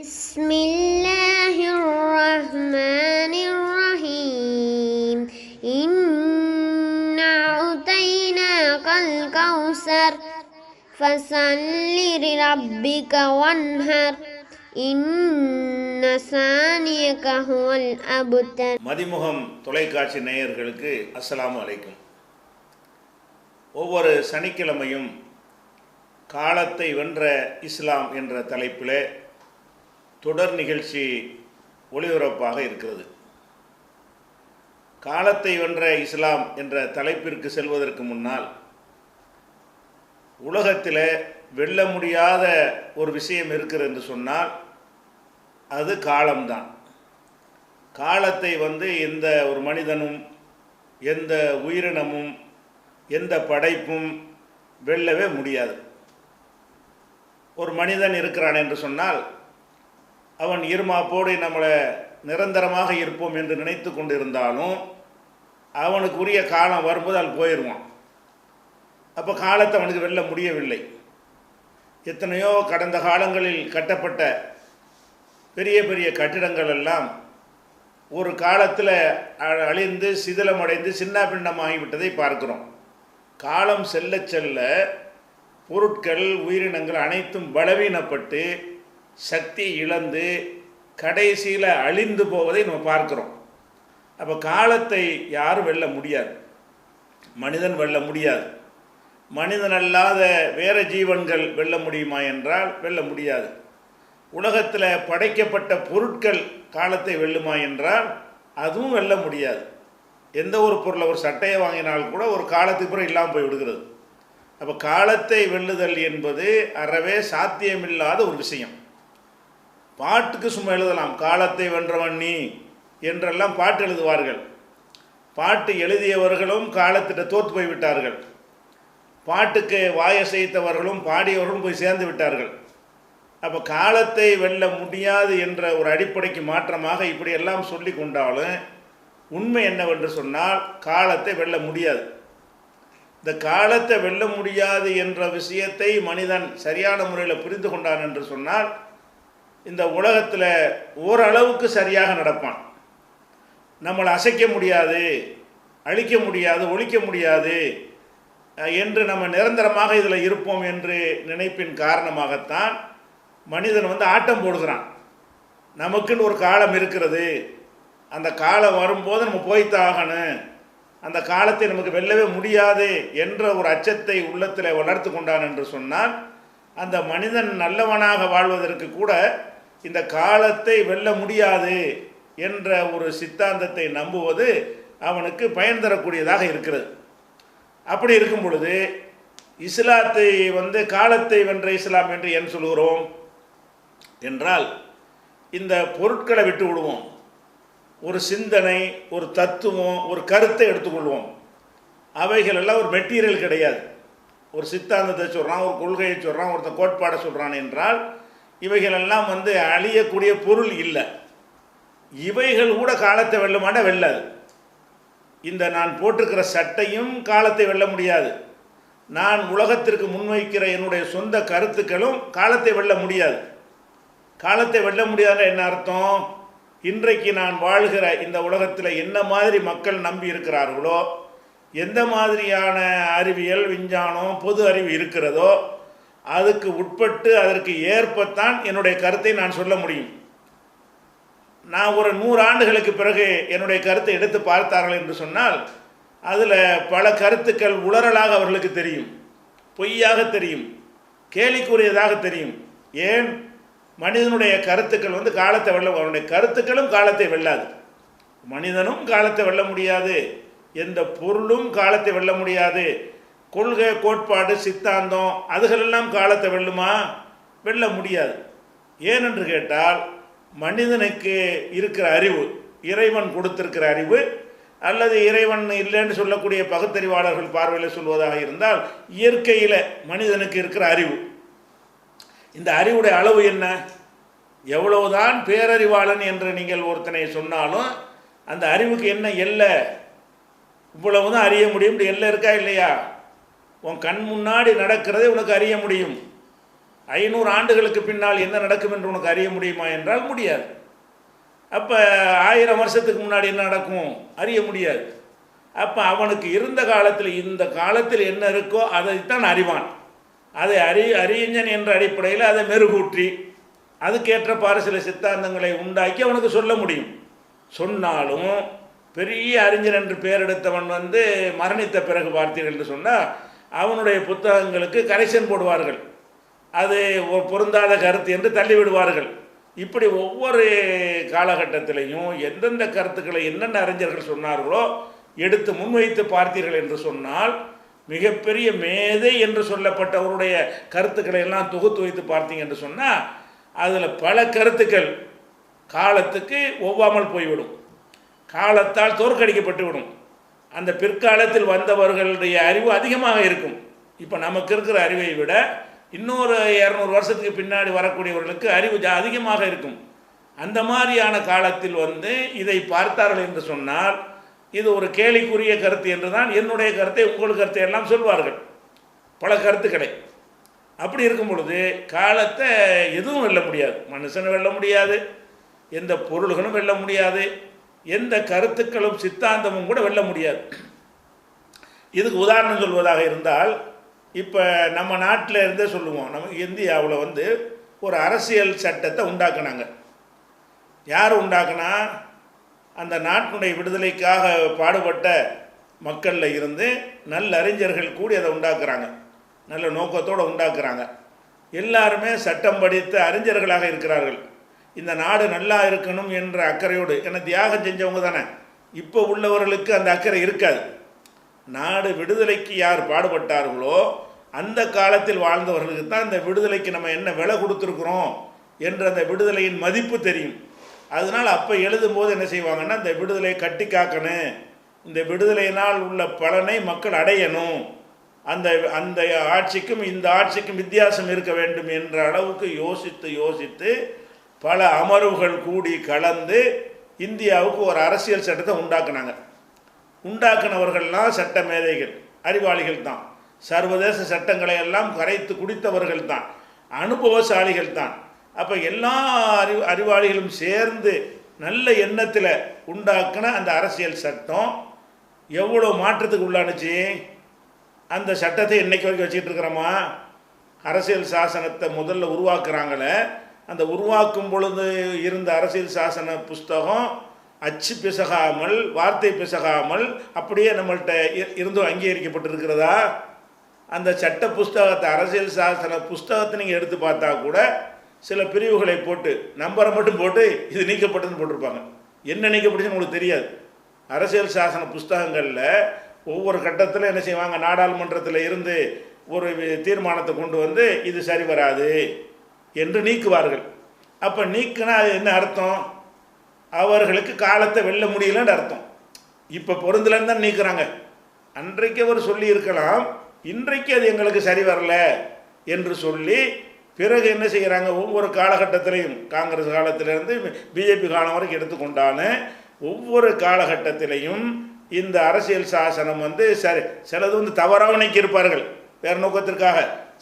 بسم الله الرحمن الرحيم إنا أعطيناك الكوثر فصل لربك وانهر إن ثانيك هو الأبتر மதிமுகம் தொலைக்காட்சி நேயர்களுக்கு அஸ்ஸலாமு அலைக்கும் ஒவ்வொரு சனிக்கிழமையும் காலத்தை வென்ற இஸ்லாம் என்ற தலைப்பிலே தொடர் நிகழ்ச்சி ஒளிபரப்பாக இருக்கிறது. காலத்தை வென்ற இஸ்லாம் என்ற தலைப்பிற்கு செல்வதற்கு முன்னால் உலகத்தில் வெல்ல முடியாத ஒரு விஷயம் இருக்கிறது என்று சொன்னால் அது காலம்தான். காலத்தை வந்து எந்த ஒரு மனிதனும் எந்த உயிரினமும் எந்த படைப்பும் வெல்லவே முடியாது. ஒரு மனிதன் இருக்கிறான் என்று சொன்னால் அவன் இருமாப்போடு நம்மளை நிரந்தரமாக இருப்போம் என்று நினைத்து கொண்டிருந்தாலும் அவனுக்குரிய காலம் வரும்போது அவன் போயிடுவான். அப்போ காலத்தை அவனுக்கு வெல்ல முடியவில்லை. எத்தனையோ கடந்த காலங்களில் கட்டப்பட்ட பெரிய பெரிய கட்டிடங்கள் எல்லாம் ஒரு காலத்தில் அ- அழிந்து சிதிலமடைந்து சின்ன பின்னமாகிவிட்டதை பார்க்கிறோம். காலம் செல்ல செல்ல பொருட்கள் உயிரினங்கள் அனைத்தும் பலவீனப்பட்டு சக்தி இழந்து கடைசியில் அழிந்து போவதை நம்ம பார்க்குறோம். அப்போ காலத்தை யாரும் வெல்ல முடியாது. மனிதன் வெல்ல முடியாது. மனிதன் அல்லாத வேற ஜீவன்கள் வெல்ல முடியுமா என்றால் வெல்ல முடியாது. உலகத்தில் படைக்கப்பட்ட பொருட்கள் காலத்தை வெல்லுமா என்றால் அதுவும் வெல்ல முடியாது. எந்த ஒரு பொருளை ஒரு சட்டையை வாங்கினால் கூட ஒரு காலத்துக்கு பிறகு இல்லாமல் போய் விடுகிறது. அப்போ காலத்தை வெல்லுதல் என்பது அறவே சாத்தியமில்லாத ஒரு விஷயம். பாட்டுக்கு சும்மா எழுதலாம் காலத்தை வென்றவன் நீ என்றெல்லாம் பாட்டு எழுதுவார்கள். பாட்டு எழுதியவர்களும் காலத்திட்ட தோற்று போய் விட்டார்கள். பாட்டுக்கு வாயசைத்தவர்களும் பாடியவர்களும் போய் சேர்ந்து விட்டார்கள். அப்போ காலத்தை வெல்ல முடியாது என்ற ஒரு அடிப்படைக்கு மாற்றமாக இப்படியெல்லாம் சொல்லி கொண்டாலும் உண்மை என்னவென்று சொன்னால் காலத்தை வெல்ல முடியாது. இந்த காலத்தை வெல்ல முடியாது என்ற விஷயத்தை மனிதன் சரியான முறையில் புரிந்து கொண்டான் என்று சொன்னால் இந்த உலகத்தில் ஓரளவுக்கு சரியாக நடப்பான். நம்மளை அசைக்க முடியாது அழிக்க முடியாது ஒழிக்க முடியாது என்று நம்ம நிரந்தரமாக இதில் இருப்போம் என்று நினைப்பின் காரணமாகத்தான் மனிதன் வந்து ஆட்டம் போடுகிறான். நமக்குன்னு ஒரு காலம் இருக்கிறது. அந்த காலம் வரும்போது நம்ம போய்த்தாகணும் அந்த காலத்தை நமக்கு வெல்லவே முடியாது என்ற ஒரு அச்சத்தை உள்ளத்தில் வளர்த்து கொண்டான் என்று சொன்னால் அந்த மனிதன் நல்லவனாக வாழ்வதற்கு கூட இந்த காலத்தை வெல்ல முடியாது என்ற ஒரு சித்தாந்தத்தை நம்புவது அவனுக்கு பயன் தரக்கூடியதாக இருக்கிறது. அப்படி இருக்கும் பொழுது இஸ்லாத்தை வந்து காலத்தை வென்ற இஸ்லாம் என்று ஏன் சொல்கிறோம் என்றால் இந்த பொருட்களை விட்டு விடுவோம். ஒரு சிந்தனை ஒரு தத்துவம் ஒரு கருத்தை எடுத்துக்கொள்வோம். அவைகள் எல்லாம் ஒரு மெட்டீரியல் கிடையாது. ஒரு சித்தாந்தத்தை சொல்கிறான் ஒரு கொள்கையை சொல்கிறான் ஒருத்தன் கோட்பாடை சொல்கிறான் என்றால் இவைகளெல்லாம் வந்து அழியக்கூடிய பொருள் இல்லை. இவைகள் கூட காலத்தை வெல்லுமாட்ட வெல்லாது. இந்த நான் போட்டிருக்கிற சட்டையும் காலத்தை வெல்ல முடியாது. நான் உலகத்திற்கு முன்வைக்கிற என்னுடைய சொந்த கருத்துக்களும் காலத்தை வெல்ல முடியாது. காலத்தை வெல்ல முடியாத என்ன அர்த்தம்? இன்றைக்கு நான் வாழ்கிற இந்த உலகத்தில் என்ன மாதிரி மக்கள் நம்பி இருக்கிறார்களோ எந்த மாதிரியான அறிவியல் விஞ்ஞானம் பொது அறிவு இருக்கிறதோ அதுக்கு உட்பட்டு அதற்கு ஏற்பத்தான் என்னுடைய கருத்தை நான் சொல்ல முடியும். நான் ஒரு நூறு ஆண்டுகளுக்கு பிறகு என்னுடைய கருத்தை எடுத்து பார்த்தார்கள் என்று சொன்னால் அதில் பல கருத்துக்கள் உளறலாக அவர்களுக்கு தெரியும். பொய்யாக தெரியும். கேலிக்குரியதாக தெரியும். ஏன்? மனிதனுடைய கருத்துக்கள் வந்து காலத்தை வெல்ல அவனுடைய கருத்துக்களும் காலத்தை வெல்லாது. மனிதனும் காலத்தை வெல்ல முடியாது. எந்த பொருளும் காலத்தை வெல்ல முடியாது. கொள்கை கோட்பாடு சித்தாந்தம் அதுகளெல்லாம் காலத்தை வெல்லுமா? வெல்ல முடியாது. ஏனென்று கேட்டால் மனிதனுக்கு இருக்கிற அறிவு இறைவன் கொடுத்திருக்கிற அறிவு அல்லது இறைவன் இல்லைன்னு சொல்லக்கூடிய பகுத்தறிவாளர்கள் பார்வையில் சொல்வதாக இருந்தால் இயற்கையில் மனிதனுக்கு இருக்கிற அறிவு. இந்த அறிவுடைய அளவு என்ன? எவ்வளவுதான் பேரறிவாளன் என்று நீங்கள் ஒருத்தனை சொன்னாலும் அந்த அறிவுக்கு என்ன எல்லை? இவ்வளவுதான் அறிய முடியும் எல்லை இருக்கா இல்லையா? உன் கண் முன்னாடி நடக்கிறதை உனக்கு அறிய முடியும். ஐநூறு ஆண்டுகளுக்கு பின்னால் என்ன நடக்கும் என்று உனக்கு அறிய முடியுமா என்றால் முடியாது. அப்போ ஆயிரம் வருஷத்துக்கு முன்னாடி என்ன நடக்கும்? அறிய முடியாது. அப்போ அவனுக்கு இருந்த காலத்தில் இந்த காலத்தில் என்ன இருக்கோ அதைத்தான் அறிவான். அதை அறி அறிஞன் என்ற அடிப்படையில் அதை மெருகூற்றி அதுக்கேற்றப்பாறு சில சித்தாந்தங்களை உண்டாக்கி அவனுக்கு சொல்ல முடியும். சொன்னாலும் பெரிய அறிஞர் என்று பெயர் எடுத்தவன் வந்து மரணித்த பிறகு பார்த்தீர்கள் என்று சொன்னால் அவனுடைய புத்தகங்களுக்கு கரெக்ஷன் போடுவார்கள். அது ஒரு பொருந்தாத கருத்து என்று தள்ளிவிடுவார்கள். இப்படி ஒவ்வொரு காலகட்டத்திலையும் எந்தெந்த கருத்துக்களை என்னென்ன அறிஞர்கள் சொன்னார்களோ எடுத்து முன்வைத்து பார்த்தீர்கள் என்று சொன்னால் மிகப்பெரிய மேதை என்று சொல்லப்பட்டவருடைய கருத்துக்களை எல்லாம் தொகுத்து வைத்து பார்த்தீங்க என்று சொன்னால் அதில் பல கருத்துக்கள் காலத்துக்கு ஒவ்வாமல் போய்விடும். காலத்தால் தோற்கடிக்கப்பட்டு விடும் அந்த பிற்காலத்தில் வந்தவர்களுடைய அறிவு அதிகமாக இருக்கும். இப்போ நமக்கு இருக்கிற அறிவை விட இன்னொரு இரநூறு வருஷத்துக்கு பின்னாடி வரக்கூடியவர்களுக்கு அறிவு அதிகமாக இருக்கும். அந்த மாதிரியான காலத்தில் வந்து இதை பார்த்தார்கள் என்று சொன்னால் இது ஒரு கேலிக்குரிய கருத்து என்று தான் என்னுடைய கருத்தை உங்கள் கருத்தை எல்லாம் சொல்வார்கள். பல கருத்துக்களை. அப்படி இருக்கும் பொழுது காலத்தை எதுவும் வெல்ல முடியாது. மனுஷனை வெல்ல முடியாது. எந்த பொருள்களும் வெல்ல முடியாது. எந்த கருத்துக்களும் சித்தாந்தமும் கூட வெல்ல முடியாது. இதுக்கு உதாரணம் சொல்வதாக இருந்தால் இப்போ நம்ம நாட்டில் இருந்தே சொல்லுவோம் நம்ம இந்தியாவில் வந்து ஒரு அரசியல் சட்டத்தை உண்டாக்குனாங்க. யார் உண்டாக்குனா அந்த நாட்டினுடைய விடுதலைக்காக பாடுபட்ட மக்களில் இருந்து நல்ல அறிஞர்கள் கூடி அதை உண்டாக்குறாங்க. நல்ல நோக்கத்தோடு உண்டாக்குறாங்க. எல்லாருமே சட்டம் படித்த அறிஞர்களாக இருக்கிறார்கள். இந்த நாடு நல்லா இருக்கணும் என்ற அக்கறையோடு ஏன்னா தியாகம் செஞ்சவங்க தானே. இப்போ உள்ளவர்களுக்கு அந்த அக்கறை இருக்காது. நாடு விடுதலைக்கு யார் பாடுபட்டார்களோ அந்த காலத்தில் வாழ்ந்தவர்களுக்கு தான் இந்த விடுதலைக்கு நம்ம என்ன விலை கொடுத்துருக்குறோம் என்ற அந்த விடுதலையின் மதிப்பு தெரியும். அதனால் அப்போ எழுதும்போது என்ன செய்வாங்கன்னா இந்த விடுதலையை கட்டி காக்கணும். இந்த விடுதலையினால் உள்ள பலனை மக்கள் அடையணும். அந்த அந்த ஆட்சிக்கும் இந்த ஆட்சிக்கும் வித்தியாசம் இருக்க வேண்டும் என்ற அளவுக்கு யோசித்து யோசித்து பல அமர்வுகள் கூடி கலந்து இந்தியாவுக்கு ஒரு அரசியல் சட்டத்தை உண்டாக்குனாங்க. உண்டாக்குனவர்கள்லாம் சட்ட மேதைகள் அறிவாளிகள் தான் சர்வதேச சட்டங்களை எல்லாம் கரைத்து குடித்தவர்கள் தான் அனுபவசாலிகள் தான் அப்போ எல்லா அறி அறிவாளிகளும் சேர்ந்து நல்ல எண்ணத்தில் உண்டாக்குன அந்த அரசியல் சட்டம் எவ்வளோ மாற்றத்துக்கு உள்ளானுச்சு? அந்த சட்டத்தை இன்னைக்கு வரைக்கும் வச்சுக்கிட்டு இருக்கிறோமா? அரசியல் சாசனத்தை முதல்ல உருவாக்குறாங்களே அந்த உருவாக்கும் பொழுது இருந்த அரசியல் சாசன புஸ்தகம் அச்சு பிசகாமல் வார்த்தை பிசகாமல் அப்படியே நம்மள்கிட்ட இருந்தும் அங்கீகரிக்கப்பட்டிருக்கிறதா? அந்த சட்ட புஸ்தகத்தை அரசியல் சாசன புஸ்தகத்தை நீங்கள் எடுத்து பார்த்தா கூட சில பிரிவுகளை போட்டு நம்பரை மட்டும் போட்டு இது நீக்கப்பட்டதுன்னு போட்டிருப்பாங்க. என்ன நீக்கப்பட்டுச்சுன்னு உங்களுக்கு தெரியாது. அரசியல் சாசன புஸ்தகங்களில் ஒவ்வொரு கட்டத்தில் என்ன செய்வாங்க? நாடாளுமன்றத்தில் இருந்து ஒரு தீர்மானத்தை கொண்டு வந்து இது சரி வராது. என்று நீக்குவார்கள். அப்போ நீக்குனா அது என்ன அர்த்தம்? அவர்களுக்கு காலத்தை வெல்ல முடியலன்னு அர்த்தம். இப்போ பொருந்தலன்னு தான் நீக்கிறாங்க. அன்றைக்கு அவர் சொல்லி இருக்கலாம். இன்றைக்கு அது எங்களுக்கு சரி வரல என்று சொல்லி பிறகு என்ன செய்கிறாங்க ஒவ்வொரு காலகட்டத்திலையும் காங்கிரஸ் காலத்திலேருந்து பிஜேபி காலம் வரைக்கும் எடுத்துக்கொண்டான ஒவ்வொரு காலகட்டத்திலையும் இந்த அரசியல் சாசனம் வந்து சரி சிலது வந்து தவறாக நீக்கியிருப்பார்கள். வேறு நோக்கத்திற்காக.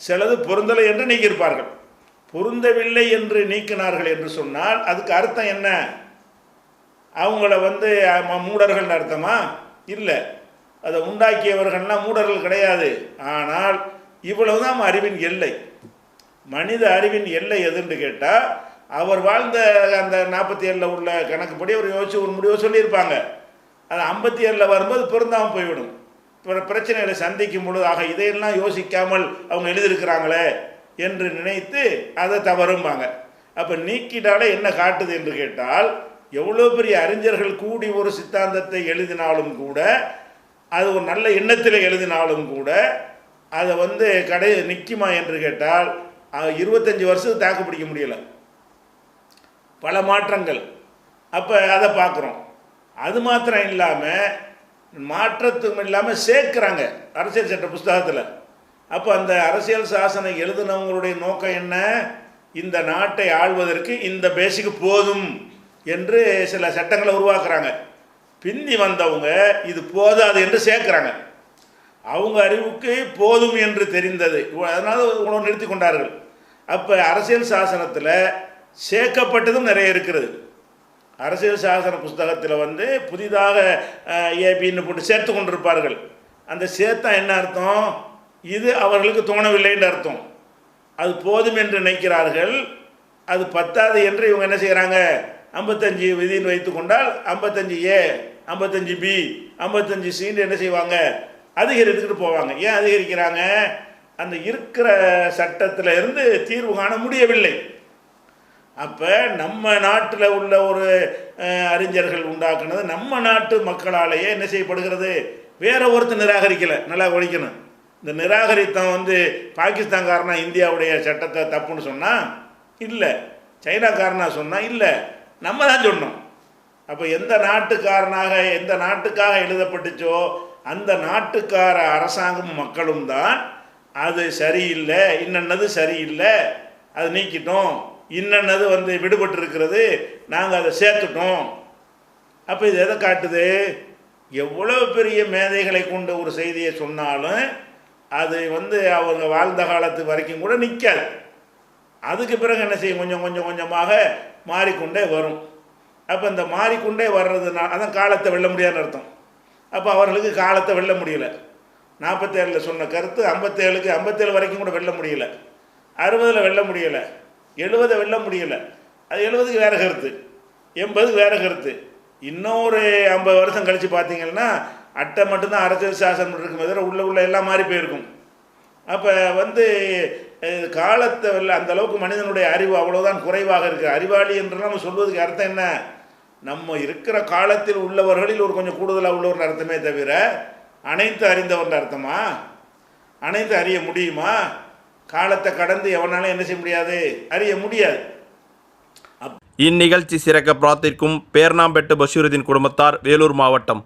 சிலது பொருந்தலை என்று நீக்கியிருப்பார்கள். பொருந்தவில்லை என்று நீக்கினார்கள் என்று சொன்னால் அதுக்கு அர்த்தம் என்ன? அவங்கள வந்து மூடர்கள்னு அர்த்தமா? இல்லை. அதை உண்டாக்கியவர்கள்லாம் மூடர்கள் கிடையாது. ஆனால் இவ்வளவுதான் நம்ம அறிவின் எல்லை. மனித அறிவின் எல்லை எதுன்னு கேட்டால் அவர் வாழ்ந்த அந்த நாற்பத்தி ஏழில் உள்ள கணக்குப்படி அவர் யோசிச்சு ஒரு முடிவை சொல்லியிருப்பாங்க. அது ஐம்பத்தி ஏழில் வரும்போது பொருந்தாமல் போய்விடும். பிற பிரச்சனைகளை சந்திக்கும் பொழுது ஆக இதையெல்லாம் யோசிக்காமல் அவங்க எழுதியிருக்கிறாங்களே. என்று நினைத்து அதை தவறும்பாங்க. அப்போ நீக்கிட்டாலே என்ன காட்டுது என்று கேட்டால் எவ்வளோ பெரிய அறிஞர்கள் கூடி ஒரு சித்தாந்தத்தை எழுதினாலும் கூட அது ஒரு நல்ல எண்ணத்தில் எழுதினாலும் கூட அதை வந்து கடை நிற்குமா என்று கேட்டால் இருபத்தஞ்சி வருஷத்துக்கு தாக்கு பிடிக்க முடியலை. பல மாற்றங்கள். அப்போ அதை பார்க்குறோம். அது மாத்திரம் இல்லாமல் மாற்றத்தும் இல்லாமல் சேர்க்குறாங்க. அரசியல் சட்ட புஸ்தகத்தில். அப்போ அந்த அரசியல் சாசனம் எழுதினவங்களுடைய நோக்கம் என்ன? இந்த நாட்டை ஆள்வதற்கு இந்த பேசிக்கு போதும் என்று சில சட்டங்களை உருவாக்குறாங்க. பிந்தி வந்தவங்க இது போதாது என்று சேர்க்குறாங்க. அவங்க அறிவுக்கு போதும் என்று தெரிந்தது. அதனால் உணவு நிறுத்தி கொண்டார்கள். அப்போ அரசியல் சாசனத்தில் சேர்க்கப்பட்டதும் நிறைய இருக்கிறது. அரசியல் சாசன புஸ்தகத்தில் வந்து புதிதாக ஏபின்னு போட்டு சேர்த்து கொண்டிருப்பார்கள். அந்த சேர்த்தா என்ன அர்த்தம்? இது அவர்களுக்கு தோணவில்லைன்னு அர்த்தம். அது போதும் என்று நினைக்கிறார்கள். அது பத்தாது என்று இவங்க என்ன செய்கிறாங்க ஐம்பத்தஞ்சு விதின்னு வைத்து கொண்டால் ஐம்பத்தஞ்சு ஏ ஐம்பத்தஞ்சு பி ஐம்பத்தஞ்சு சின்னு என்ன செய்வாங்க? அதிகரித்துக்கிட்டு போவாங்க. ஏன் அதிகரிக்கிறாங்க? அந்த இருக்கிற சட்டத்தில் இருந்து தீர்வு காண முடியவில்லை. அப்போ நம்ம நாட்டில் உள்ள ஒரு அறிஞர்கள் உண்டாக்குனது நம்ம நாட்டு மக்களாலேயே என்ன செய்யப்படுகிறது? வேற ஒருத்தர் நிராகரிக்கலை. நல்லா ஒழிக்கணும் இந்த நிராகரித்தம் வந்து பாகிஸ்தான்காரனா இந்தியாவுடைய சட்டத்தை தப்புன்னு சொன்னால் இல்லை. சைனாக்காரனா சொன்னால் இல்லை. நம்ம தான் சொன்னோம். அப்போ எந்த நாட்டுக்காரனாக எந்த நாட்டுக்காக எழுதப்பட்டுச்சோ அந்த நாட்டுக்கார அரசாங்கமும் மக்களும் தான் அது சரியில்லை இன்னன்னது சரியில்லை அது நீக்கிட்டோம். இன்னன்னது வந்து விடுபட்டு இருக்கிறது நாங்கள் அதை சேர்த்துட்டோம். அப்போ இது எதை காட்டுது? எவ்வளவு பெரிய மேதைகளை கொண்ட ஒரு செய்தியை சொன்னாலும் அது வந்து அவங்க வாழ்ந்த காலத்து வரைக்கும் கூட நிற்காது அதுக்கு பிறகு என்ன செய்யும்? கொஞ்சம் கொஞ்சம் கொஞ்சமாக மாறிக்கொண்டே வரும். அப்போ இந்த மாறிக்கொண்டே வர்றதுனால அதான் காலத்தை வெல்ல முடியாதுன்னு அர்த்தம். அப்போ அவர்களுக்கு காலத்தை வெல்ல முடியல. நாற்பத்தேழில் சொன்ன கருத்து ஐம்பத்தேழுக்கு ஐம்பத்தேழு வரைக்கும் கூட வெல்ல முடியல. அறுபதில் வெல்ல முடியலை. எழுபதை வெல்ல முடியல. அது எழுபதுக்கு வேறு கருத்து. எண்பதுக்கு வேறு கருத்து. இன்னொரு ஐம்பது வருஷம் கழித்து பார்த்தீங்கன்னா அட்டை மட்டும்தான் அரசியல் சாசனம் இருக்கும் தவிர உள்ள உள்ள எல்லாம் மாறி போயிருக்கும். அப்போ வந்து காலத்தை வெல்ல அந்த அளவுக்கு மனிதனுடைய அறிவு அவ்வளோதான் குறைவாக இருக்குது அறிவாளி என்று நம்ம சொல்வதுக்கு அர்த்தம் என்ன? நம்ம இருக்கிற காலத்தில் உள்ளவர்களில் ஒரு கொஞ்சம் கூடுதலாக உள்ளவர்கள் அர்த்தமே தவிர அனைத்து அறிந்தவர்கள் அர்த்தமா? அனைத்து அறிய முடியுமா? காலத்தை கடந்து எவனாலும் என்ன செய்ய முடியாது? அறிய முடியாது. இந்நிகழ்ச்சி சிறக்க பிரார்த்திக்கும் பேர்ணாம்பெட்டு பஷீருதீன் குடும்பத்தார் வேலூர் மாவட்டம்.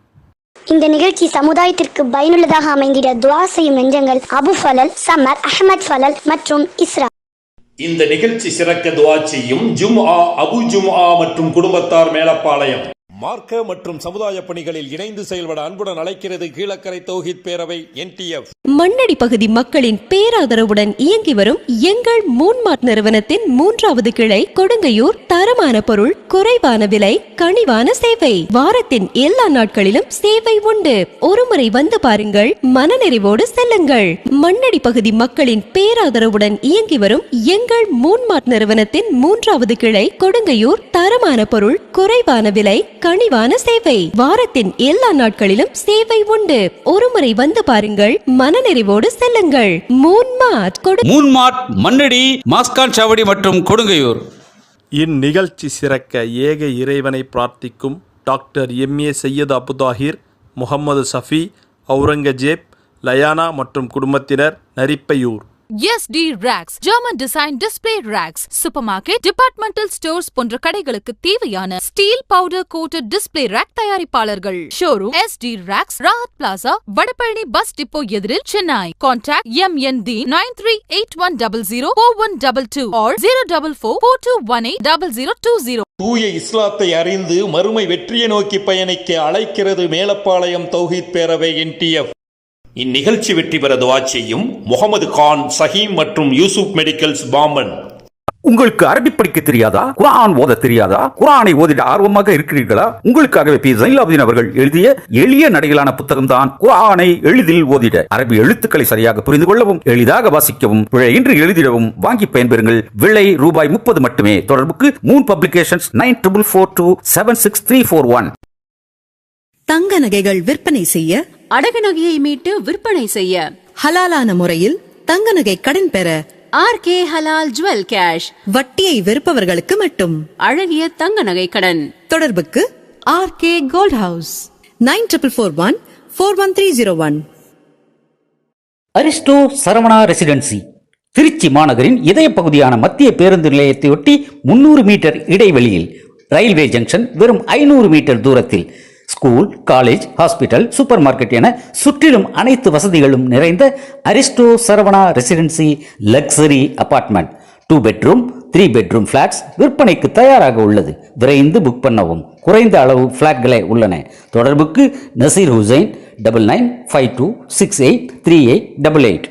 இந்த நிகழ்ச்சி சமுதாயத்திற்கு பயனுள்ளதாக அமைந்திட துவா செய்யும் நெஞ்சங்கள் அபு ஃபலல் சமர் அஹமத் ஃபலல் மற்றும் இஸ்ரா. இந்த நிகழ்ச்சி சிறக்க துவா செய்யும் ஜும்ஆ அபு ஜும்ஆ மற்றும் குடும்பத்தார் மேலப்பாளையம். மார்க்க மற்றும் சமுதாய பணிகளில் இணைந்து செயல்பட அன்புடன் அழைக்கிறது கீழக்கரை தௌஹித் பேரவை என்டிஎஃப் மண்ணடி பகுதி மக்களின் பேராதரவுடன் இயங்கி வரும் எங்கள் மூன்மார்ட் நிறுவனத்தின் மூன்றாவது கிளை கொடுங்கையூர் தரமான பொருள் குறைவான விலை கனிவான சேவை. வாரத்தின் எல்லா நாட்களிலும் சேவை உண்டு. ஒருமுறை வந்து பாருங்கள் மனநிறைவோடு செல்லுங்கள். மண்ணடி பகுதி மக்களின் பேராதரவுடன் இயங்கி வரும் எங்கள் மூன்மார்ட் நிறுவனத்தின் மூன்றாவது கிளை கொடுங்கையூர் தரமான பொருள் குறைவான விலை கனிவான சேவை. வாரத்தின் எல்லா நாட்களிலும் சேவை உண்டு. ஒருமுறை வந்து பாருங்கள். மனநிறைவோடு செல்லுங்கள். மூன்மார்ட் கொடு மூன்மார்ட் மண்ணடி மாஸ்கான் சாவடி மற்றும் கொடுங்கையூர். இந்நிகழ்ச்சி சிறக்க ஏக இறைவனை பிரார்த்திக்கும் டாக்டர் எம்ஏ சையது அபுதாஹிர் முகமது சஃபி அவுரங்கஜேப் லயானா மற்றும் குடும்பத்தினர் Narippaiyur. ST racks German design display racks super market departmental stores போன்ற கடைகளுக்கு தேவையான steel powder coated display rack தயாரிப்பாளர்கள். Showroom ST racks Rahat plaza Vadapalani bus depot எதிரில் Chennai contact M N the nine three eight one double zero four one double two or zero double four four two one eight double zero two zero தூய இஸ்லாத்தை அறிந்து மறுமை வெற்றியை நோக்கி பயணிக்க அழைக்கிறது மேலப்பாளையம் தௌஹித் பேரவை என்டிஎஃப் இந்நிகழ்ச்சி வெற்றி பெற துவா செய்யும் முகமது கான் சஹீம் மற்றும் யூசுப் மெடிக்கல்ஸ் பாம்பன். உங்களுக்கு அரபி படிக்க தெரியாதா? குர்ஆன் ஓத தெரியாதா? குர்ஆனை ஓதிட ஆர்வமாக இருக்கிறீர்களா? உங்களுக்காகவே பி ஜைலாபுதீன் அவர்கள் எழுதிய எளிய நடையிலான புத்தகம் தான் குர்ஆனை எளிதில் ஓதிட. அரபி எழுத்துக்களை சரியாக புரிந்து கொள்ளவும் எளிதாக வாசிக்கவும் பிழையின்றி எழுதிடவும் வாங்கி பயன்பெறுங்கள். விலை ரூபாய் முப்பது மட்டுமே. தொடர்புக்கு moon publications nine triple four two seven six three four one. தங்க நகைகள் விற்பனை செய்ய அடகு நகையை மீட்டு விற்பனை செய்ய. ஹலாலான முறையில் தங்க நகை கடன் பெற. R K halal jewel cash. வட்டியை வெறுப்பவர்களுக்கு மட்டும். அழகிய தங்க நகை கடன். தொடர்புக்கு R K gold house nine triple four one four one three zero one. Aristo Saravana residency. Trichy மாநகரின் இதய பகுதியான மத்திய பேருந்து நிலையத்தையொட்டி முன்னூறு மீட்டர் இடைவெளியில் ரயில்வே ஜங்ஷன் வெறும் ஐநூறு மீட்டர் தூரத்தில் school college hospital super market என சுற்றிலும் அனைத்து வசதிகளும் நிறைந்த Aristo Saravana residency luxury apartment. Two bedroom three bedroom flats விற்பனைக்கு தயாராக உள்ளது. விரைந்து புக் பண்ணவும். குறைந்த அளவு ஃப்ளாட்களே உள்ளன. தொடர்புக்கு Nazeer Hussain double nine five two six eight three eight double eight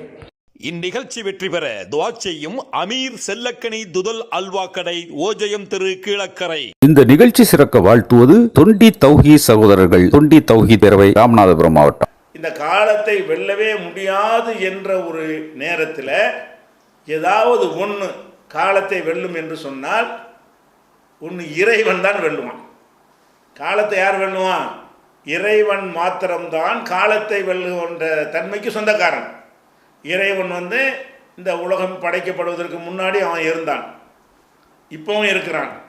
இந்நிகழ்ச்சி வெற்றி பெற துவா செய்யும் அமீர் செல்லக்கனி துதல் அல்வா கடை ஓஜயம் திரு கீழக்கரை. இந்த நிகழ்ச்சி சிறக்க வாழ்த்துவது தொண்டி தௌஹி சகோதரர்கள் தொண்டி தௌஹி பேரவை ராமநாதபுரம் மாவட்டம். இந்த காலத்தை வெல்லவே முடியாது என்ற ஒரு நேரத்தில் ஏதாவது ஒன்று காலத்தை வெல்லும் என்று சொன்னால் ஒன்று இறைவன் தான் வெல்லுவான். காலத்தை யார் வெல்லுவான்? இறைவன் மாத்திரம்தான் காலத்தை வெல்லுகின்ற தன்மைக்கு சொந்தக்காரன். இறைவன் வந்து இந்த உலகம் படைக்கப்படுவதற்கு முன்னாடி அவன் இருந்தான். இப்போவும் இருக்கிறான்.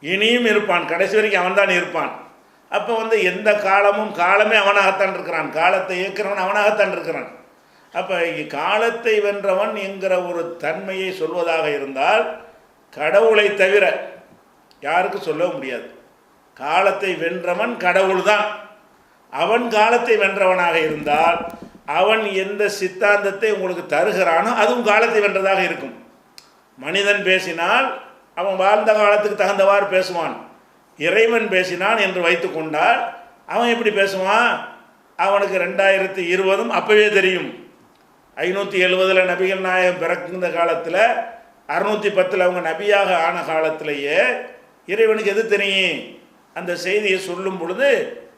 இனியும் இருப்பான். கடைசி வரைக்கும் அவன்தான் இருப்பான். அப்போ வந்து எந்த காலமும் காலமே அவனாகத்தான் இருக்கிறான். காலத்தை இயக்கிறவன் அவனாகத்தான் இருக்கிறான். அப்போ காலத்தை வென்றவன் என்கிற ஒரு தன்மையை சொல்வதாக இருந்தால் கடவுளை தவிர யாருக்கும் சொல்ல முடியாது. காலத்தை வென்றவன் கடவுள்தான். அவன் காலத்தை வென்றவனாக இருந்தால் அவன் எந்த சித்தாந்தத்தை உங்களுக்கு தருகிறானோ அதுவும் காலத்தை வென்றதாக இருக்கும். மனிதன் பேசினால் அவன் வாழ்ந்த காலத்துக்கு தகுந்தவாறு பேசுவான். இறைவன் பேசினான் என்று வைத்துக்கொண்டால் அவன் எப்படி பேசுவான்? அவனுக்கு ரெண்டாயிரத்தி இருபதும் அப்பவே தெரியும். ஐநூற்றி எழுபதில் நபிகள் நாயகம் பிறந்த காலத்தில் அறுநூற்றி பத்தில் அவங்க நபியாக ஆன காலத்திலேயே இறைவனுக்கு எது தெரியும்? அந்த செய்தியை சொல்லும் பொழுது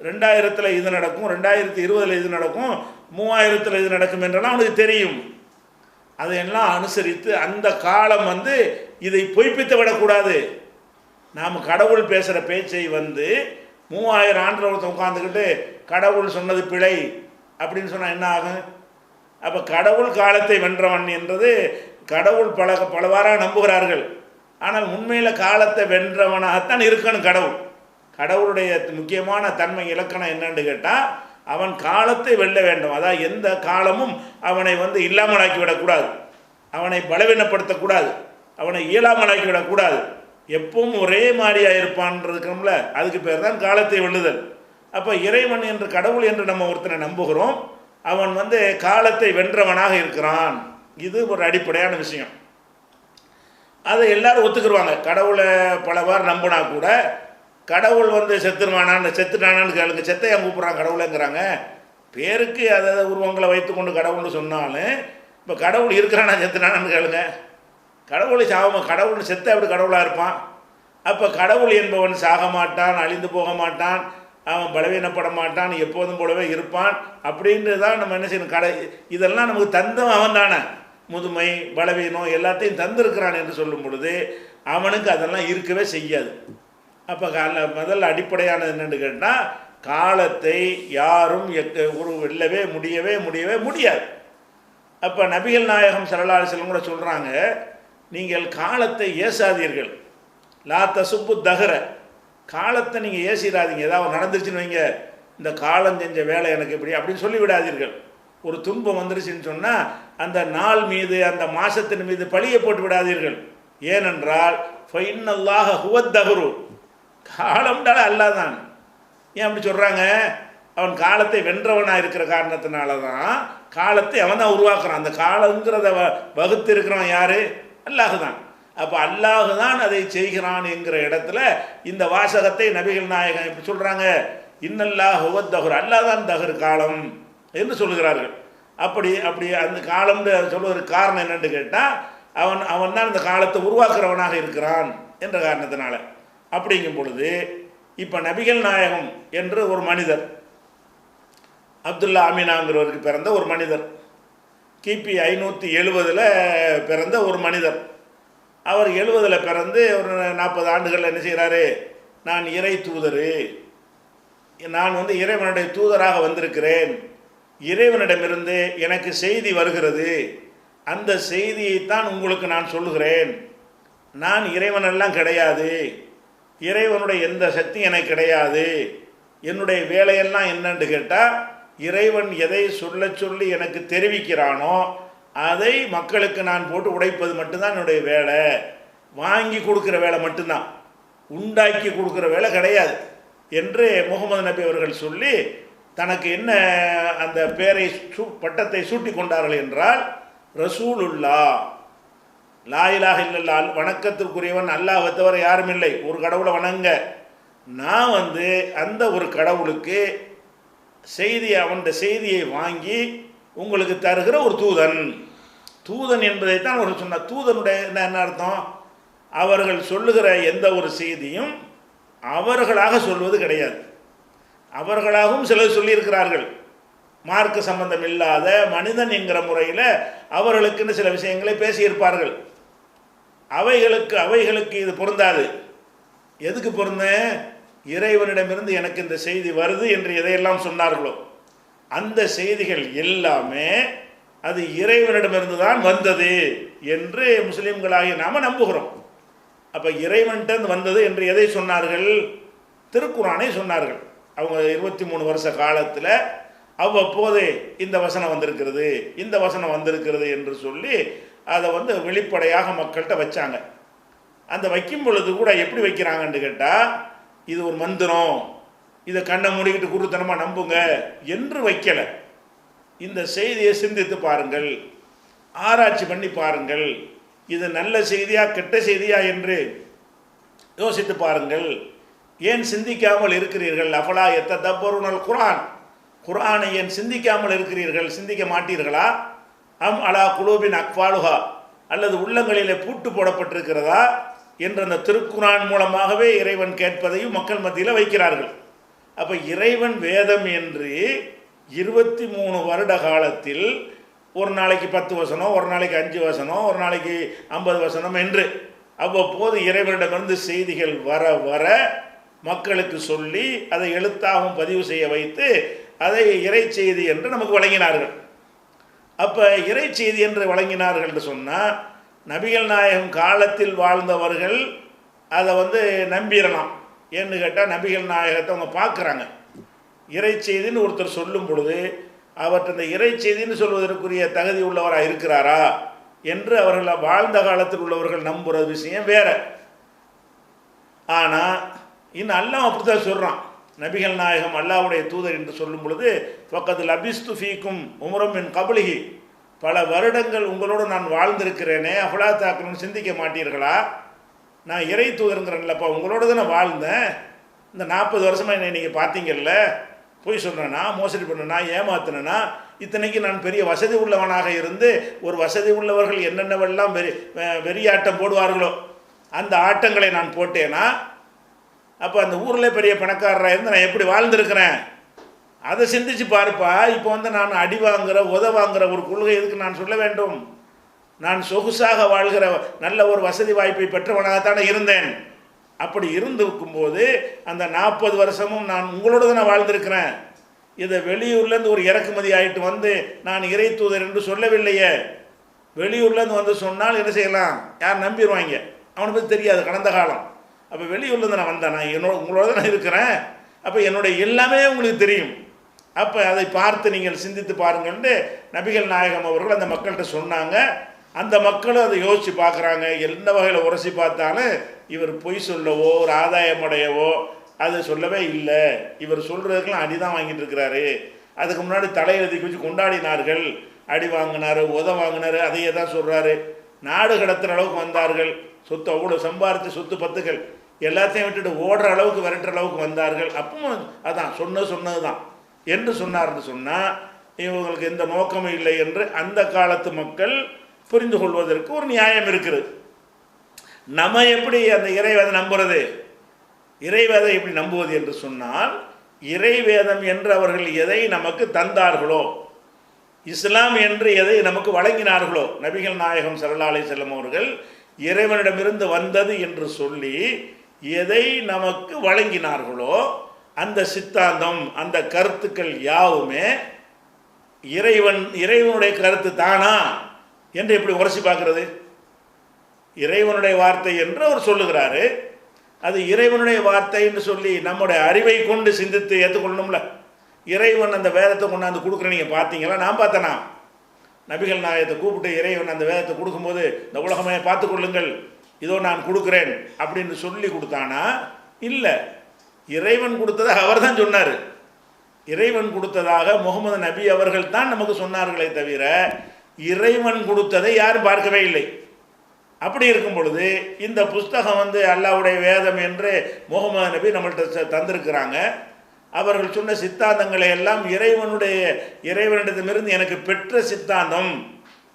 ரெண்டாயிரத்தில் இது நடக்கும் ரெண்டாயிரத்தி இருபதில் இது நடக்கும் மூவாயிரத்தில் இது நடக்கும் என்றெல்லாம் அவனுக்கு தெரியும். அதையெல்லாம் அனுசரித்து அந்த காலம் வந்து இதை பொய்ப்பித்து விடக்கூடாது. நாம் கடவுள் பேசுகிற பேச்சை வந்து மூவாயிரம் ஆண்டு ஒருத்தன் உட்காந்துக்கிட்டு கடவுள் சொன்னது பிழை அப்படின்னு சொன்னால் என்ன ஆகும்? அப்போ கடவுள் காலத்தை வென்றவன் என்றது கடவுள் பல பலவாறாக நம்புகிறார்கள். ஆனால் உண்மையில் காலத்தை வென்றவனாகத்தான் இருக்கணும் கடவுள். கடவுளுடைய முக்கியமான தன்மை இலக்கணம் என்னன்னு கேட்டால் அவன் காலத்தை வெல்ல வேண்டும். அதாவது எந்த காலமும் அவனை வந்து இல்லாமலாக்கி விடக்கூடாது அவனை பலவீனப்படுத்தக்கூடாது. அவனை இயலாமலாக்கி விடக்கூடாது எப்பவும் ஒரே மாதிரியாக இருப்பான்றதுக்கம்ல அதுக்கு பேர் தான் காலத்தை வெல்லுதல். அப்போ இறைவன் என்று கடவுள் என்று நம்ம ஒருத்தனை நம்புகிறோம். அவன் வந்து காலத்தை வென்றவனாக இருக்கிறான். இது ஒரு அடிப்படையான விஷயம். அதை எல்லாரும் ஒத்துக்கிடுவாங்க கடவுளை பலவாறு நம்பினா கூட கடவுள் வந்து செத்துருவானான்னு செத்துட்டானான்னு கேளுங்க. செத்தையா கூப்பிட்றான்? கடவுளுங்கிறாங்க. பேருக்கு அதை உருவங்களை வைத்துக்கொண்டு கடவுள்னு சொன்னாலும் இப்போ கடவுள் இருக்கிறானா செத்துனானான்னு கேளுங்க. கடவுளை சாக கடவுள் செத்த அப்படி கடவுளாக இருப்பான்? அப்போ கடவுள் என்பவன் சாக மாட்டான் அழிந்து போக மாட்டான் அவன் பலவீனப்பட மாட்டான் எப்போதும் போலவே இருப்பான் அப்படின்றது தான் நம்ம என்ன செய்யணும்? கடை இதெல்லாம் நமக்கு தந்தவன் அவன் தானே. முதுமை பலவீனம் எல்லாத்தையும் தந்திருக்கிறான் என்று சொல்லும் பொழுது அவனுக்கு அதெல்லாம் இருக்கவே செய்யாது. அப்போ கால முதல் அடிப்படையானது என்னென்னு கேட்டால் காலத்தை யாரும் எக்க ஒரு வெல்லவே முடியவே முடியவே முடியாது. அப்போ நபிகள் நாயகம் சரலாறு செல்லம் கூட சொல்கிறாங்க நீங்கள் காலத்தை ஏசாதீர்கள். லா தசுப்பு தகர காலத்தை நீங்கள் ஏசிடாதீங்க. ஏதாவது நடந்துருச்சுன்னு வைங்க. இந்த காலம் செஞ்ச வேலை எனக்கு இப்படி அப்படின்னு சொல்லி விடாதீர்கள். ஒரு துன்பம் வந்துருச்சுன்னு சொன்னால் அந்த நாள் மீது அந்த மாதத்தின் மீது பழியை போட்டு விடாதீர்கள். ஏனென்றால் ஃபைனல்லாக ஹுவத்தகுரு காலம்டால அல்லாதான். ஏன் அப்படி சொல்கிறாங்க அவன் காலத்தை வென்றவனாக இருக்கிற காரணத்தினால தான் காலத்தை அவன் தான் உருவாக்குறான். அந்த காலங்கிறத வ வகுத்து இருக்கிறான் யார்? அல்லாஹு தான் அப்போ அல்லாஹு தான் அதை செய்கிறான் என்கிற இடத்துல இந்த வாசகத்தை நபிகள் நாயகம் இப்படி சொல்கிறாங்க இன்னல்லா ஹுவத் தகுர் அல்லாஹ் தான் தகுர் காலம் என்று சொல்லுகிறார்கள். அப்படி அப்படி அந்த காலம்னு சொல்வதற்கு காரணம் என்னென்னு கேட்டால் அவன் அவன் தான் இந்த காலத்தை உருவாக்குறவனாக இருக்கிறான் என்ற காரணத்தினால. அப்படிங்கும் பொழுது இப்போ நபிகள் நாயகம் என்று ஒரு மனிதர் அப்துல்லா அமீனாங்கிறவருக்கு பிறந்த ஒரு மனிதர் கிபி ஐநூற்றி எழுபதில் பிறந்த ஒரு மனிதர். அவர் எழுபதில் பிறந்து ஒரு நாற்பது ஆண்டுகளில் என்ன செய்கிறாரு நான் இறை தூதர். நான் வந்து இறைவனுடைய தூதராக வந்திருக்கிறேன். இறைவனிடமிருந்து எனக்கு செய்தி வருகிறது. அந்த செய்தியைத்தான் உங்களுக்கு நான் சொல்லுகிறேன். நான் இறைவனெல்லாம் கிடையாது. இறைவனுடைய எந்த சக்தி எனக்கு கிடையாது. என்னுடைய வேலையெல்லாம் என்னன்னு கேட்டால் இறைவன் எதை சொல்ல சொல்லி எனக்கு தெரிவிக்கிறானோ அதை மக்களுக்கு நான் போட்டு உடைப்பது மட்டும்தான் என்னுடைய வேலை. வாங்கி கொடுக்குற வேலை மட்டும்தான். உண்டாக்கி கொடுக்குற வேலை கிடையாது என்று முகமது நபி அவர்கள் சொல்லி தனக்கு என்ன அந்த பேரை சூ பட்டத்தை சூட்டி கொண்டார்கள் என்றால் ரசூலுல்லா லாயிலாக இல்லல்லால் வணக்கத்திற்குரியவன் அல்லாஹ் தவிர யாரும் இல்லை. ஒரு கடவுளை வணங்க. நான் வந்து அந்த ஒரு கடவுளுக்கு செய்தியை அவன்கிட்ட செய்தியை வாங்கி உங்களுக்கு தருகிற ஒரு தூதன். தூதன் என்பதை தான் அவர்கள் சொன்னார். தூதனுடைய என்ன அர்த்தம்? அவர்கள் சொல்லுகிற எந்த ஒரு செய்தியும் அவர்களாக சொல்வது கிடையாது. அவர்களாகவும் சிலர் சொல்லியிருக்கிறார்கள். மார்க்க சம்பந்தம் இல்லாத மனிதன் என்கிற முறையில் அவர்களுக்குன்னு சில விஷயங்களை பேசியிருப்பார்கள். அவைகளுக்கு அவைகளுக்கு இது பொருந்தாது. எதுக்கு பொருந்த? இறைவனிடமிருந்து எனக்கு இந்த செய்தி வருது என்று எதையெல்லாம் சொன்னார்களோ அந்த செய்திகள் எல்லாமே அது இறைவனிடமிருந்து தான் வந்தது என்று முஸ்லீம்களாகி நாம் நம்புகிறோம். அப்போ இறைவன்கிட்ட வந்தது என்று எதை சொன்னார்கள்? திருக்குறானை சொன்னார்கள். அவங்க இருபத்தி மூணு வருஷ காலத்தில் அவ்வப்போது இந்த வசனம் வந்திருக்கிறது இந்த வசனம் வந்திருக்கிறது என்று சொல்லி அதை வந்து வெளிப்படையாக மக்கள்கிட்ட வச்சாங்க. அந்த வைக்கும் பொழுது கூட எப்படி வைக்கிறாங்கன்னு கேட்டால் இது ஒரு மந்திரம் இதை கண்ணை மூடிக்கிட்டு குருத்தனமாக நம்புங்க என்று வைக்கலை. இந்த செய்தியை சிந்தித்து பாருங்கள் ஆராய்ச்சி பண்ணி பாருங்கள் இது நல்ல செய்தியா கெட்ட செய்தியா என்று யோசித்து பாருங்கள். ஏன் சிந்திக்காமல் இருக்கிறீர்கள்? அஃபலா எத்த தப்பருணல் குரான். குரானை ஏன் சிந்திக்காமல் இருக்கிறீர்கள்? சிந்திக்க மாட்டீர்களா? அம் அலா குலூபின் அக்வாலுஹா. அல்லது உள்ளங்களிலே பூட்டு போடப்பட்டிருக்கிறதா என்ற அந்த திருக்குறான் மூலமாகவே இறைவன் கேட்பதையும் மக்கள் மத்தியில் வைக்கிறார்கள். அப்போ இறைவன் வேதம் என்று இருபத்தி மூணு வருட காலத்தில் ஒரு நாளைக்கு பத்து வசனம் ஒரு நாளைக்கு அஞ்சு வசனம் ஒரு நாளைக்கு ஐம்பது வசனம் என்று அவ்வப்போது இறைவனிடமிருந்து செய்திகள் வர வர மக்களுக்கு சொல்லி அதை எழுத்தாகவும் பதிவு செய்ய வைத்து அதை இறை செய்தி என்று நமக்கு வழங்கினார்கள். அப்போ இறை செய்தி என்று வழங்கினார்கள் என்று சொன்னால் நபிகள் நாயகம் காலத்தில் வாழ்ந்தவர்கள் அதை வந்து நம்பிடலாம் ஏன்னு கேட்டால் நபிகள் நாயகத்தை அவங்க பார்க்குறாங்க. இறை செய்தின்னு ஒருத்தர் சொல்லும் பொழுது அவர் இந்த இறை செய்தின்னு சொல்வதற்குரிய தகுதி உள்ளவராக இருக்கிறாரா என்று அவர்கள் வாழ்ந்த காலத்தில் உள்ளவர்கள் நம்புகிற விஷயம் வேற. ஆனால் இன்னும் அல்லாஹ் அப்படித்தான் சொல்கிறான் நபிகள் நாயகம் அல்லாவுடைய தூதர் என்று சொல்லும் பொழுது பக்கத்தில் அபிஸ்து ஃபீக்கும் உமரம் என் கபலிகி பல வருடங்கள் உங்களோடு நான் வாழ்ந்திருக்கிறேனே அஃபலா தாக்கணும்னு சிந்திக்க மாட்டீர்களா? நான் இறை தூதருங்கிறேன்லப்பா உங்களோட தானே வாழ்ந்தேன். இந்த நாற்பது வருஷமாக என்னை நீங்கள் பார்த்தீங்கல்ல? போய் சொன்னேனா மோசடி பண்ணனா? ஏமாத்தினா இத்தனைக்கு நான் பெரிய வசதி உள்ளவனாக இருந்து ஒரு வசதி உள்ளவர்கள் என்னென்னவெல்லாம் வெறி வெறியாட்டம் போடுவார்களோ அந்த ஆட்டங்களை நான் போட்டேனா? அப்போ அந்த ஊரில் பெரிய பணக்காரராக இருந்து நான் எப்படி வாழ்ந்திருக்கிறேன்? அதை சிந்திச்சு பாருப்பா. இப்போ வந்து நான் அடி வாங்குகிற உத வாங்குகிற ஒரு கொள்கை எதுக்கு நான் சொல்ல வேண்டும்? நான் சொகுசாக வாழ்கிற நல்ல ஒரு வசதி வாய்ப்பை பெற்றவனாகத்தானே இருந்தேன். அப்படி இருந்திருக்கும்போது அந்த நாற்பது வருஷமும் நான் உங்களோட தானே வாழ்ந்திருக்கிறேன். இதை வெளியூர்லேருந்து ஒரு இறக்குமதி ஆகிட்டு வந்து நான் இறை தூதர் என்று சொல்லவில்லையே. வெளியூர்லேருந்து வந்து சொன்னால் என்ன செய்யலாம்? யார் நம்பிடுவாங்க? அவனுக்கு பற்றி தெரியாது கடந்த காலம். அப்போ வெளியூர்லேருந்து நான் வந்தேன். நான் என்னோட உங்களோட நான் இருக்கிறேன். அப்போ என்னுடைய எல்லாமே உங்களுக்கு தெரியும். அப்போ அதை பார்த்து நீங்கள் சிந்தித்து பாருங்கன்ட்டு நபிகள் நாயகம் அவர்கள் அந்த மக்கள்கிட்ட சொன்னாங்க. அந்த மக்களும் அதை யோசித்து பார்க்குறாங்க. எந்த வகையில் உரசி பார்த்தாலும் இவர் பொய் சொல்லவோ ஒரு ஆதாயம் அடையவோ அது சொல்லவே இல்லை. இவர் சொல்கிறதுக்கெல்லாம் அடி தான் வாங்கிட்டு இருக்கிறாரு. அதுக்கு முன்னாடி தலையெழுதி வச்சு கொண்டாடினார்கள். அடி வாங்கினார் உத வாங்கினார் அதையே தான் சொல்கிறாரு நாடு கடத்துகிற அளவுக்கு வந்தார்கள். சொத்து அவ்வளோ சம்பாரித்து சொத்து பத்துகள். எல்லாத்தையும் விட்டுட்டு ஓடுற அளவுக்கு விரட்டுற அளவுக்கு வந்தார்கள். அப்போ அதான் சொன்னது சொன்னது தான் என்று சொன்னார்னு சொன்னால் இவங்களுக்கு எந்த நோக்கமும் இல்லை என்று அந்த காலத்து மக்கள் புரிந்து கொள்வதற்கு ஒரு நியாயம் இருக்குது. நம்ம எப்படி அந்த இறைவேதை நம்புறது? இறைவேதை எப்படி நம்புவது என்று சொன்னால் இறைவேதம் என்று அவர்கள் எதை நமக்கு தந்தார்களோ இஸ்லாம் என்று எதை நமக்கு வழங்கினார்களோ நபிகள் நாயகம் சரலாலை செல்லும் அவர்கள் இறைவனிடமிருந்து வந்தது என்று சொல்லி எதை நமக்கு வழங்கினார்களோ அந்த சித்தாந்தம் அந்த கருத்துக்கள் யாவுமே இறைவன் இறைவனுடைய கருத்து தானா என்று எப்படி உரசி பார்க்கறது? இறைவனுடைய வார்த்தை என்று அவர் சொல்லுகிறாரு. அது இறைவனுடைய வார்த்தை என்று சொல்லி நம்முடைய அறிவை கொண்டு சிந்தித்து ஏற்றுக்கொள்ளணும்ல. இறைவன் அந்த வேதத்தை கொண்டாந்து கொடுக்குற நீங்கள் பார்த்தீங்களா? நான் பார்த்தேனா? நபிகள் நாயத்தை கூப்பிட்டு இறைவன் அந்த வேதத்தை கொடுக்கும்போது இந்த உலகமே பார்த்துக்கொள்ளுங்கள் இதோ நான் கொடுக்குறேன் அப்படின்னு சொல்லி கொடுத்தானா? இல்லை. இறைவன் கொடுத்ததை அவர் தான் சொன்னார். இறைவன் கொடுத்ததாக முகமது நபி அவர்கள் தான் நமக்கு சொன்னார்களே தவிர இறைவன் கொடுத்ததை யாரும் பார்க்கவே இல்லை. அப்படி இருக்கும் பொழுது இந்த புஸ்தகம் வந்து அல்லாவுடைய வேதம் என்று முகமது நபி நம்மள்கிட்ட தந்திருக்கிறாங்க. அவர்கள் சொன்ன சித்தாந்தங்களை எல்லாம் இறைவனுடைய இறைவனிடத்திலிருந்து எனக்கு பெற்ற சித்தாந்தம்.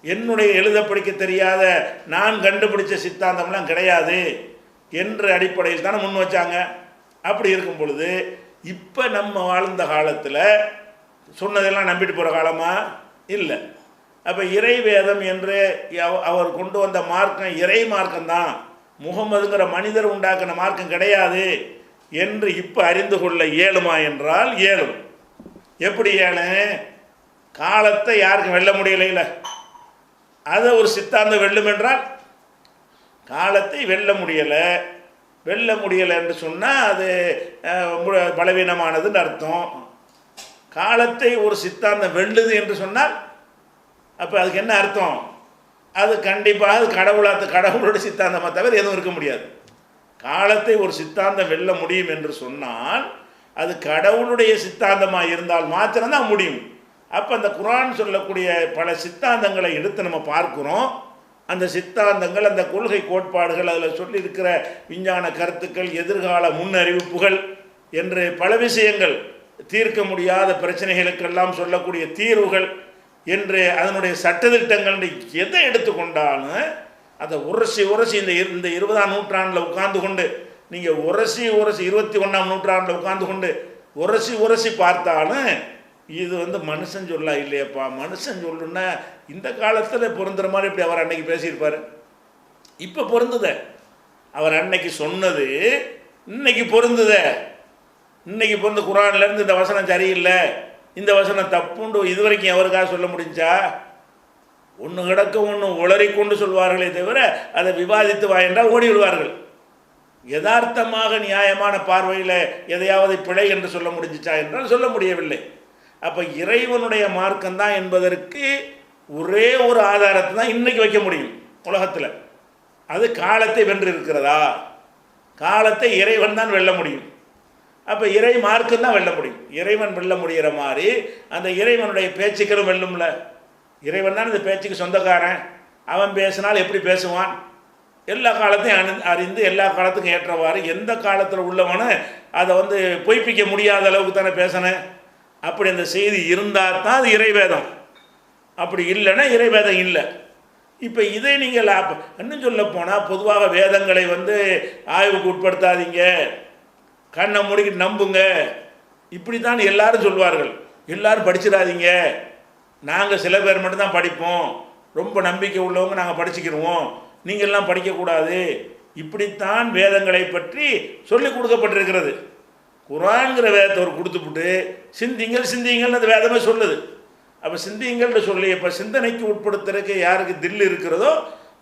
என்னுடைய எழுத படிக்க தெரியாத நான் கண்டுபிடிச்ச சித்தாந்தம்லாம் கிடையாது என்ற அடிப்படையில் தானே முன் வச்சாங்க. அப்படி இருக்கும் பொழுது இப்போ நம்ம வாழ்ந்த காலத்தில் சொன்னதெல்லாம் நம்பிட்டு போகிற காலமா? இல்லை. அப்போ இறை வேதம் என்று அவ- அவர் கொண்டு வந்த மார்க்கம் இறை மார்க்கம் தான் முகமதுங்கிற மனிதர் உண்டாக்கின மார்க்கம் கிடையாது என்று இப்போ அறிந்து கொள்ள இயலுமா என்றால் இயலும். எப்படி ஏழு காலத்தை யாருக்கும் வெல்ல முடியலையில. அதை ஒரு சித்தாந்தம் வெல்லும் என்றால் காலத்தை வெல்ல முடியலை. வெல்ல முடியலை என்று சொன்னால் அது பலவீனமானதுன்னு அர்த்தம். காலத்தை ஒரு சித்தாந்தம் வெல்லுது என்று சொன்னால் அப்போ அதுக்கு என்ன அர்த்தம்? அது கண்டிப்பாக அது கடவுளாத்து கடவுளோட சித்தாந்தமாக தவிர எதுவும் இருக்க முடியாது. காலத்தை ஒரு சித்தாந்தம் வெல்ல முடியும் என்று சொன்னால் அது கடவுளுடைய சித்தாந்தமாக இருந்தால் மாத்திரம்தான் முடியும். அப்போ அந்த குரான் சொல்லக்கூடிய பல சித்தாந்தங்களை எடுத்து நம்ம பார்க்குறோம். அந்த சித்தாந்தங்கள் அந்த கொள்கை கோட்பாடுகள் அதில் சொல்லியிருக்கிற விஞ்ஞான கருத்துக்கள் எதிர்கால முன்னறிவிப்புகள் என்று பல விஷயங்கள் தீர்க்க முடியாத பிரச்சனைகளுக்கெல்லாம் சொல்லக்கூடிய தீர்வுகள் என்று அதனுடைய சட்டதிட்டங்கள் எதை எடுத்துக்கொண்டாலும் அதை உரசி உரசி இந்த இரு- இந்த இருபதாம் நூற்றாண்டில் உட்கார்ந்து கொண்டு நீங்கள் உரசி உரசி இருபத்தி ஒன்றாம் நூற்றாண்டில் உட்கார்ந்து கொண்டு உரசி உரசி பார்த்தாலும் இது வந்து மனுஷன் சொல்லா இல்லையப்பா. மனுஷன் சொல்லுன்னா இந்த காலத்தில் பொருந்துற மாதிரி இப்படி அவர் அன்னைக்கு பேசியிருப்பார். இப்போ பொருந்துத. அவர் அன்னைக்கு சொன்னது இன்னைக்கு பொருந்துதே. இன்னைக்கு பொருந்து குரான்லேருந்து இந்த வசனம் சரியில்லை. இந்த வசனம் தப்புண்டு. இது வரைக்கும் எவருக்காக சொல்ல முடிஞ்சா? ஒன்று கிடக்க ஒன்று உளறிக்கொண்டு சொல்வார்களே தவிர அதை விவாதித்து வா என்றால் ஓடி விடுவார்கள் யதார்த்தமாக நியாயமான பார்வையில் எதையாவது பிழை என்று சொல்ல முடிஞ்சிச்சா என்றால் சொல்ல முடியவில்லை. அப்போ இறைவனுடைய மார்க்கம்தான் என்பதற்கு ஒரே ஒரு ஆதாரத்தை தான் இன்னைக்கு வைக்க முடியும் உலகத்தில். அது காலத்தை வென்று இருக்கிறதா காலத்தை இறைவன் தான் வெல்ல முடியும். அப்போ இறை மார்க்கம் தான் வெல்ல முடியும். இறைவன் வெல்ல முடிகிற மாதிரி அந்த இறைவனுடைய பேச்சுக்களும் வெல்லும்ல. இறைவன் தான் இந்த பேச்சுக்கு சொந்தக்காரன். அவன் பேசினால் எப்படி பேசுவான்? எல்லா காலத்தையும் அணி அறிந்து எல்லா காலத்துக்கும் ஏற்றவாறு எந்த காலத்தில் உள்ளவனும் அதை வந்து பொய்ப்பிக்க முடியாத அளவுக்கு தானே பேசினேன் அப்படி அந்த செய்தி இருந்தால் தான் அது இறைவேதம். அப்படி இல்லைன்னா இறைவேதம் இல்லை. இப்போ இதை நீங்கள் இன்னும் சொல்ல போனால் பொதுவாக வேதங்களை வந்து ஆய்வுக்கு உட்படுத்தாதீங்க. கண்ணை மூடிக்கி நம்புங்க. இப்படி தான் எல்லாரும் சொல்வார்கள். எல்லாரும் படிச்சிடாதீங்க. நாங்கள் சில பேர் மட்டும்தான் படிப்போம். ரொம்ப நம்பிக்கை உள்ளவங்க நாங்கள் படிச்சுக்கிடுவோம் நீங்கள்லாம் படிக்கக்கூடாது. இப்படித்தான் வேதங்களை பற்றி சொல்லிக் கொடுக்கப்பட்டிருக்கிறது. குரான்கிற வேதத்தை ஒரு கொடுத்துப்புட்டு சிந்திங்கள் சிந்திங்கள்னு அந்த வேதமே சொல்லுது. அப்போ சிந்திங்கள்னு சொல்லி இப்போ சிந்தனைக்கு உட்படுத்துறதுக்கு யாருக்கு தில் இருக்கிறதோ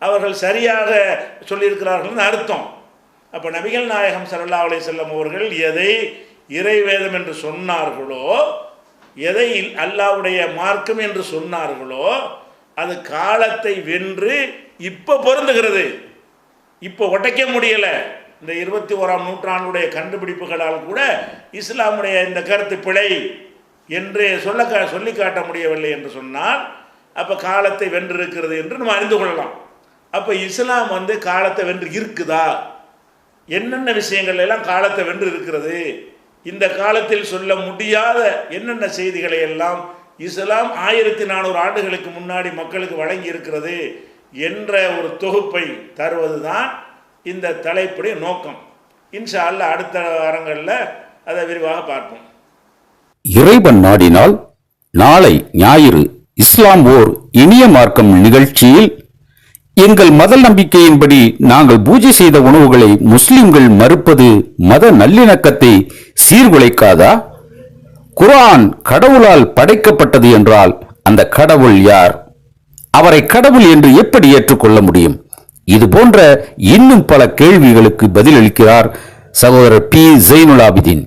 அவர்கள் சரியாக சொல்லியிருக்கிறார்கள்னு அர்த்தம். அப்போ நபிகள் நாயகம் ஸல்லல்லாஹு அலைஹி செல்லம் அவர்கள் எதை இறைவேதம் என்று சொன்னார்களோ எதை அல்லாவுடைய மார்க்கம் என்று சொன்னார்களோ அது காலத்தை வென்று இப்போ பொருந்துகிறது. இப்போ உடைக்க முடியலை. இந்த இருபத்தி ஓராம் நூற்றாண்டுடைய கண்டுபிடிப்புகளால் கூட இஸ்லாமுடைய இந்த கருத்து பிழை என்று சொல்ல கா சொல்லி காட்ட முடியவில்லை என்று சொன்னால் அப்போ காலத்தை வென்றிருக்கிறது என்று நம்ம அறிந்து கொள்ளலாம். அப்போ இஸ்லாம் வந்து காலத்தை வென்று இருக்குதா? என்னென்ன விஷயங்கள் எல்லாம் காலத்தை வென்று இருக்கிறது? இந்த காலத்தில் சொல்ல முடியாத என்னென்ன செய்திகளை எல்லாம் இஸ்லாம் ஆயிரத்தி நானூறு ஆண்டுகளுக்கு முன்னாடி மக்களுக்கு வழங்கி இருக்கிறது என்ற ஒரு தொகுப்பை தருவதுதான் இந்த தலைப்புடைய நோக்கம். இன்ஷா அடுத்த வாரங்களில் அதை விரிவாக பார்ப்போம். இறைவன் நாடினால் நாளை ஞாயிறு இஸ்லாம் ஓர் இனிய மார்க்கம் நிகழ்ச்சியில் எங்கள் மத நம்பிக்கையின்படி நாங்கள் பூஜை செய்த உணவுகளை முஸ்லிம்கள் மறுப்பது மத நல்லிணக்கத்தை சீர்குலைக்காதா? குரான் கடவுளால் படைக்கப்பட்டது என்றால் அந்த கடவுள் யார்? அவரை கடவுள் என்று எப்படி ஏற்றுக்கொள்ள முடியும்? இது போன்ற இன்னும் பல கேள்விகளுக்கு பதிலளிக்கிறார் சகோதரர் பி. ஜெய்னுலாபிதீன்